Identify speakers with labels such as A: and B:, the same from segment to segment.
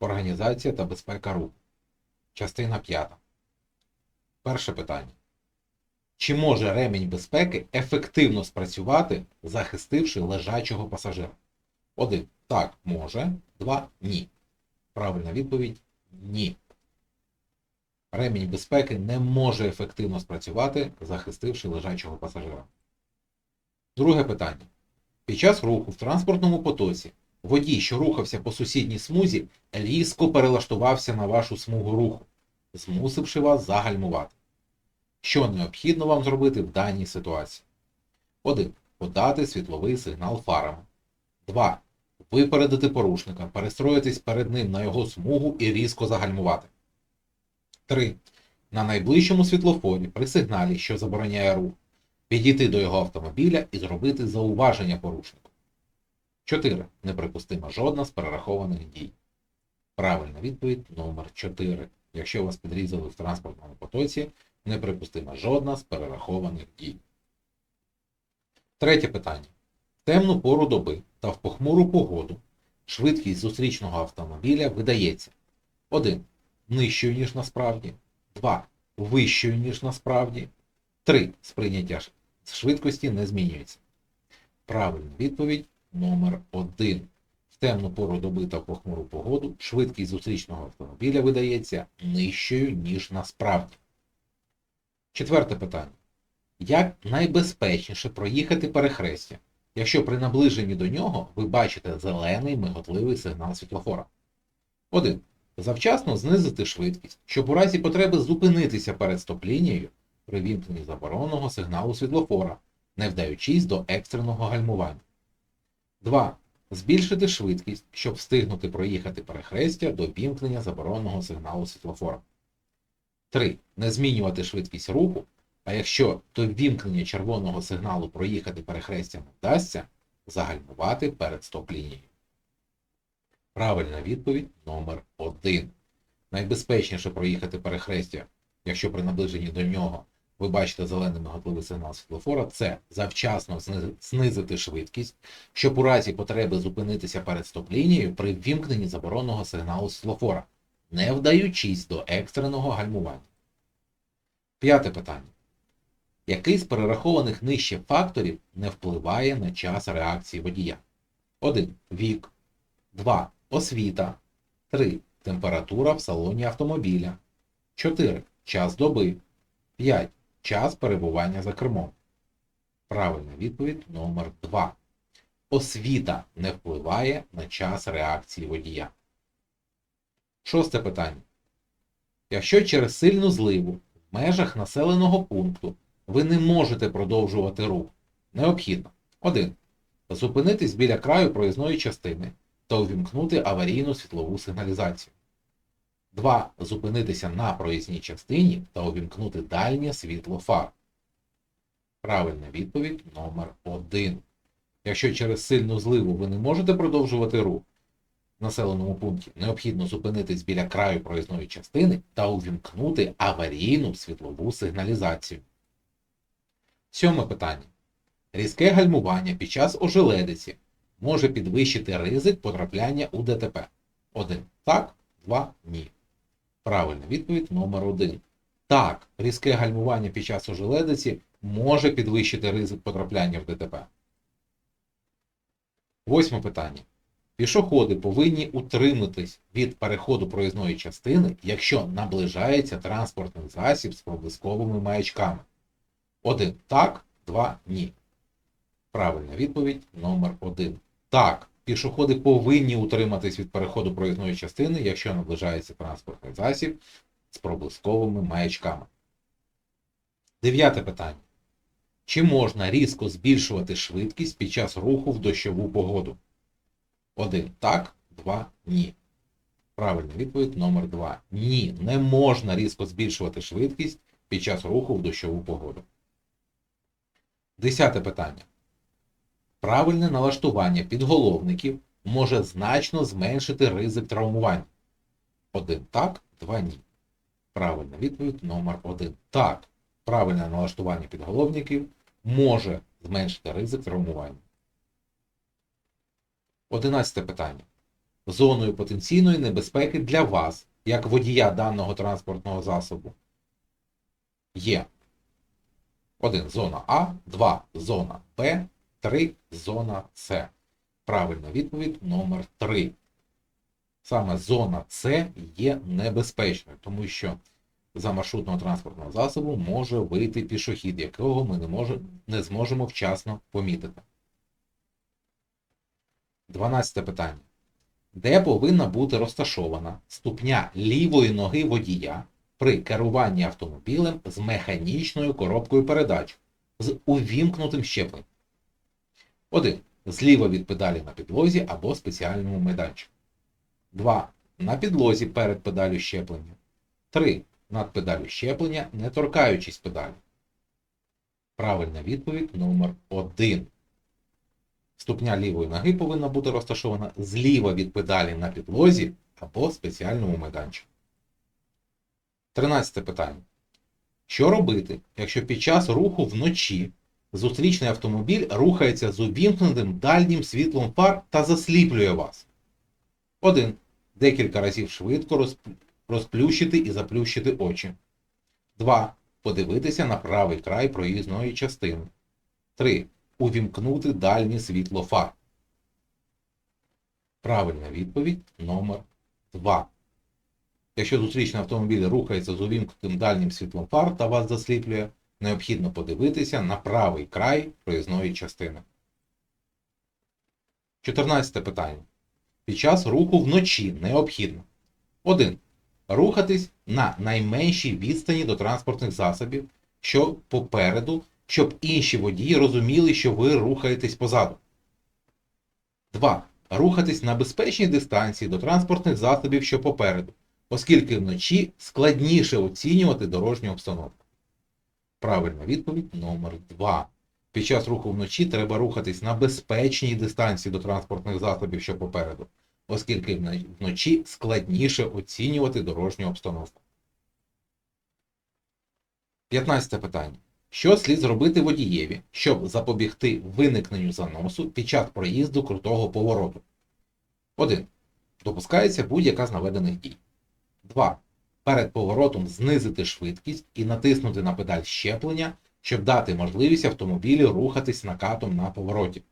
A: Організація та безпека руху. Частина 5. Перше питання. Чи може ремінь безпеки ефективно спрацювати, захистивши лежачого пасажира? 1. Так, може. 2. Ні. Правильна відповідь ні. Ремінь безпеки не може ефективно спрацювати, захистивши лежачого пасажира. Друге питання. Під час руху в транспортному потоці водій, що рухався по сусідній смузі, різко перелаштувався на вашу смугу руху, змусивши вас загальмувати. Що необхідно вам зробити в даній ситуації? 1. Подати світловий сигнал фарами. 2. Випередити порушника, перестроїтись перед ним на його смугу і різко загальмувати. 3. На найближчому світлофорі при сигналі, що забороняє рух, підійти до його автомобіля і зробити зауваження порушнику. 4. Неприпустима жодна з перерахованих дій. Правильна відповідь номер 4. Якщо вас підрізали в транспортному потоці, неприпустима жодна з перерахованих дій. Третє питання. В темну пору доби та в похмуру погоду швидкість зустрічного автомобіля видається 1. Нижчою, ніж насправді, 2. Вищою, ніж насправді, 3. Сприйняття швидкості не змінюється. Правильна відповідь номер 1. В темну пору доби та похмуру погоду швидкість зустрічного автомобіля видається нижчою, ніж насправді. Четверте питання. Як найбезпечніше проїхати перехрестя, якщо при наближенні до нього ви бачите зелений миготливий сигнал світлофора? 1. Завчасно знизити швидкість, щоб у разі потреби зупинитися перед стоп-лінією при вімкненні забороненого сигналу світлофора, не вдаючись до екстреного гальмування. 2. Збільшити швидкість, щоб встигнути проїхати перехрестя до вімкнення забороненого сигналу світлофора. 3. Не змінювати швидкість руху, а якщо до вімкнення червоного сигналу проїхати перехрестя не вдасться, загальмувати перед стоп-лінією. Правильна відповідь номер 1. Найбезпечніше проїхати перехрестя, якщо при наближенні до нього ви бачите зелений миготливий сигнал світлофора, це завчасно знизити швидкість, щоб у разі потреби зупинитися перед стоп-лінією при ввімкненні забороненого сигналу світлофора, не вдаючись до екстреного гальмування. П'яте питання. Який з перерахованих нижче факторів не впливає на час реакції водія? 1. Вік. 2. Освіта. 3. Температура в салоні автомобіля. 4. Час доби. 5. Час перебування за кермом. Правильна відповідь номер 2. Освіта не впливає на час реакції водія. Шосте питання. Якщо через сильну зливу в межах населеного пункту ви не можете продовжувати рух, необхідно 1. Зупинитись біля краю проїзної частини та увімкнути аварійну світлову сигналізацію. 2. Зупинитися на проїзній частині та увімкнути дальнє світло фар. Правильна відповідь номер 1. Якщо через сильну зливу ви не можете продовжувати рух в населеному пункті, необхідно зупинитись біля краю проїзної частини та увімкнути аварійну світлову сигналізацію. Сьоме питання. Різке гальмування під час ожеледиці може підвищити ризик потрапляння у ДТП. 1. Так, 2. Ні. Правильна відповідь номер 1. Так, різке гальмування під час ожеледиці може підвищити ризик потрапляння в ДТП. Восьме питання. Пішоходи повинні утриматись від переходу проїзної частини, якщо наближається транспортний засіб з проблисковими маячками. 1. Так, 2. Ні. Правильна відповідь номер 1. Так, пішоходи повинні утриматись від переходу проїзної частини, якщо наближається транспортний засіб з проблисковими маячками. Дев'яте питання. Чи можна різко збільшувати швидкість під час руху в дощову погоду? 1. Так, 2. Ні. Правильна відповідь номер 2. Ні, не можна різко збільшувати швидкість під час руху в дощову погоду. Десяте питання. Правильне налаштування підголовників може значно зменшити ризик травмувань. 1 так, 2 ні. Правильна відповідь номер 1. Так. Правильне налаштування підголовників може зменшити ризик травмування. Одинадцяте питання. зоною потенційної небезпеки для вас, як водія даного транспортного засобу, є 1. Зона А, 2. Зона Б, 3. Зона С. Правильна відповідь номер 3. Саме зона С є небезпечною, тому що за маршрутного транспортного засобу може вийти пішохід, якого ми не, може, не зможемо вчасно помітити. 12 питання. Де повинна бути розташована ступня лівої ноги водія при керуванні автомобілем з механічною коробкою передач з увімкнутим щепленням? 1. Зліва від педалі на підлозі або спеціальному майданчику. 2. На підлозі перед педалю щеплення. 3. Над педалю щеплення, не торкаючись педалі. Правильна відповідь номер 1. Ступня лівої ноги повинна бути розташована зліва від педалі на підлозі або спеціальному майданчику. 13 питання. Що робити, якщо під час руху вночі зустрічний автомобіль рухається з увімкненим дальнім світлом фар та засліплює вас? 1. Декілька разів швидко розплющити і заплющити очі. 2. Подивитися на правий край проїзної частини. 3. Увімкнути дальнє світло фар. Правильна відповідь номер 2. Якщо зустрічний автомобіль рухається з увімкнутим дальнім світлом фар та вас засліплює, необхідно подивитися на правий край проїзної частини. 14 питання. Під час руху вночі необхідно 1. Рухатись на найменшій відстані до транспортних засобів, що попереду, щоб інші водії розуміли, що ви рухаєтесь позаду. 2. Рухатись на безпечній дистанції до транспортних засобів, що попереду, оскільки вночі складніше оцінювати дорожню обстановку. Правильна відповідь номер 2. Під час руху вночі треба рухатись на безпечній дистанції до транспортних засобів, що попереду, оскільки вночі складніше оцінювати дорожню обстановку. 15 питання. Що слід зробити водієві, щоб запобігти виникненню заносу під час проїзду крутого повороту? 1. Допускається будь-яка з наведених дій. 2. Перед поворотом знизити швидкість і натиснути на педаль щеплення, щоб дати можливість автомобілю рухатись накатом на повороті.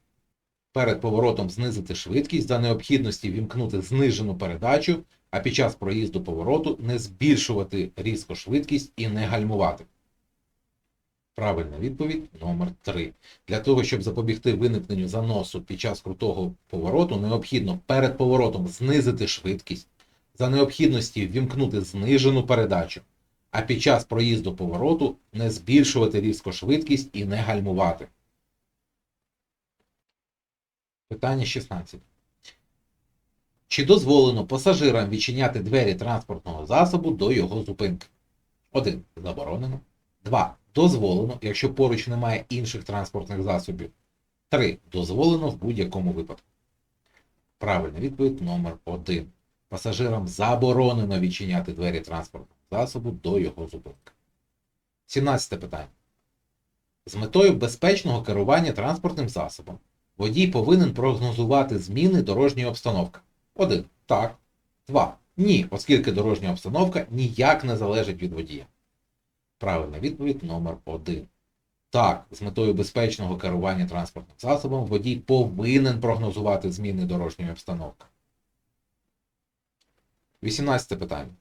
A: Перед поворотом знизити швидкість за необхідності вімкнути знижену передачу, а під час проїзду повороту не збільшувати різко швидкість і не гальмувати. Правильна відповідь номер 3. Для того, щоб запобігти виникненню заносу під час крутого повороту, необхідно перед поворотом знизити швидкість, за необхідності ввімкнути знижену передачу, а під час проїзду повороту не збільшувати різко швидкість і не гальмувати. Питання 16. Чи дозволено пасажирам відчиняти двері транспортного засобу до його зупинки? 1. Заборонено. 2. Дозволено, якщо поруч немає інших транспортних засобів. 3. Дозволено в будь-якому випадку. Правильна відповідь номер 1. Пасажирам заборонено відчиняти двері транспортного засобу до його зупинки. 17 питання. З метою безпечного керування транспортним засобом водій повинен прогнозувати зміни дорожньої обстановки. 1. Так. 2. Ні, оскільки дорожня обстановка ніяк не залежить від водія. Правильна відповідь номер 1. Так, з метою безпечного керування транспортним засобом водій повинен прогнозувати зміни дорожньої обстановки. 18 питання.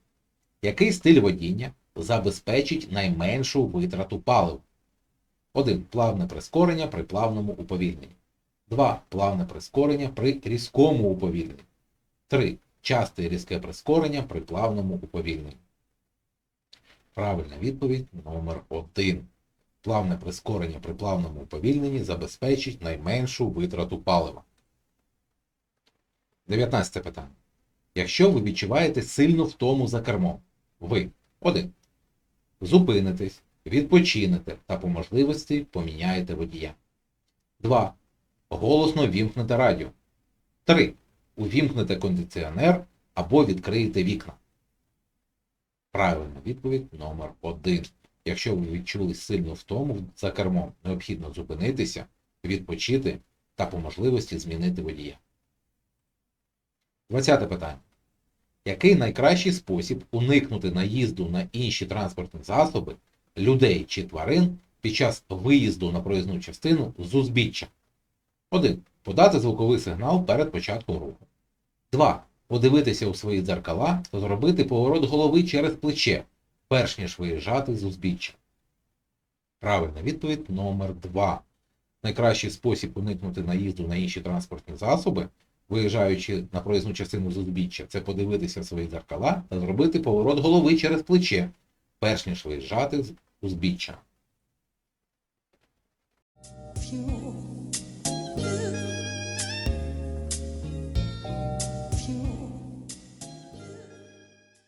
A: Який стиль водіння забезпечить найменшу витрату палива? 1. Плавне прискорення при плавному уповільненні. 2. Плавне прискорення при різкому уповільненні. 3. Часте різке прискорення при плавному уповільненні. Правильна відповідь номер 1. Плавне прискорення при плавному уповільненні забезпечить найменшу витрату палива. 19 питання. Якщо ви відчуваєте сильну втому за кермом, ви 1. Зупинитесь, відпочинете та по можливості поміняєте водія. 2. Голосно вімкнете радіо. 3. Увімкнете кондиціонер або відкриєте вікна. Правильна відповідь номер 1. Якщо ви відчули сильну втому за кермом, необхідно зупинитися, відпочити та по можливості змінити водія. 20 питання. Який найкращий спосіб уникнути наїзду на інші транспортні засоби, людей чи тварин під час виїзду на проїзну частину з узбіччя? 1. Подати звуковий сигнал перед початком руху. 2. Подивитися у свої дзеркала та зробити поворот голови через плече, перш ніж виїжджати з узбіччя. Правильна відповідь номер 2. Найкращий спосіб уникнути наїзду на інші транспортні засоби, виїжджаючи на проїзну частину з узбіччя, це подивитися в свої дзеркала та зробити поворот голови через плече, перш ніж виїжджати з узбіччя.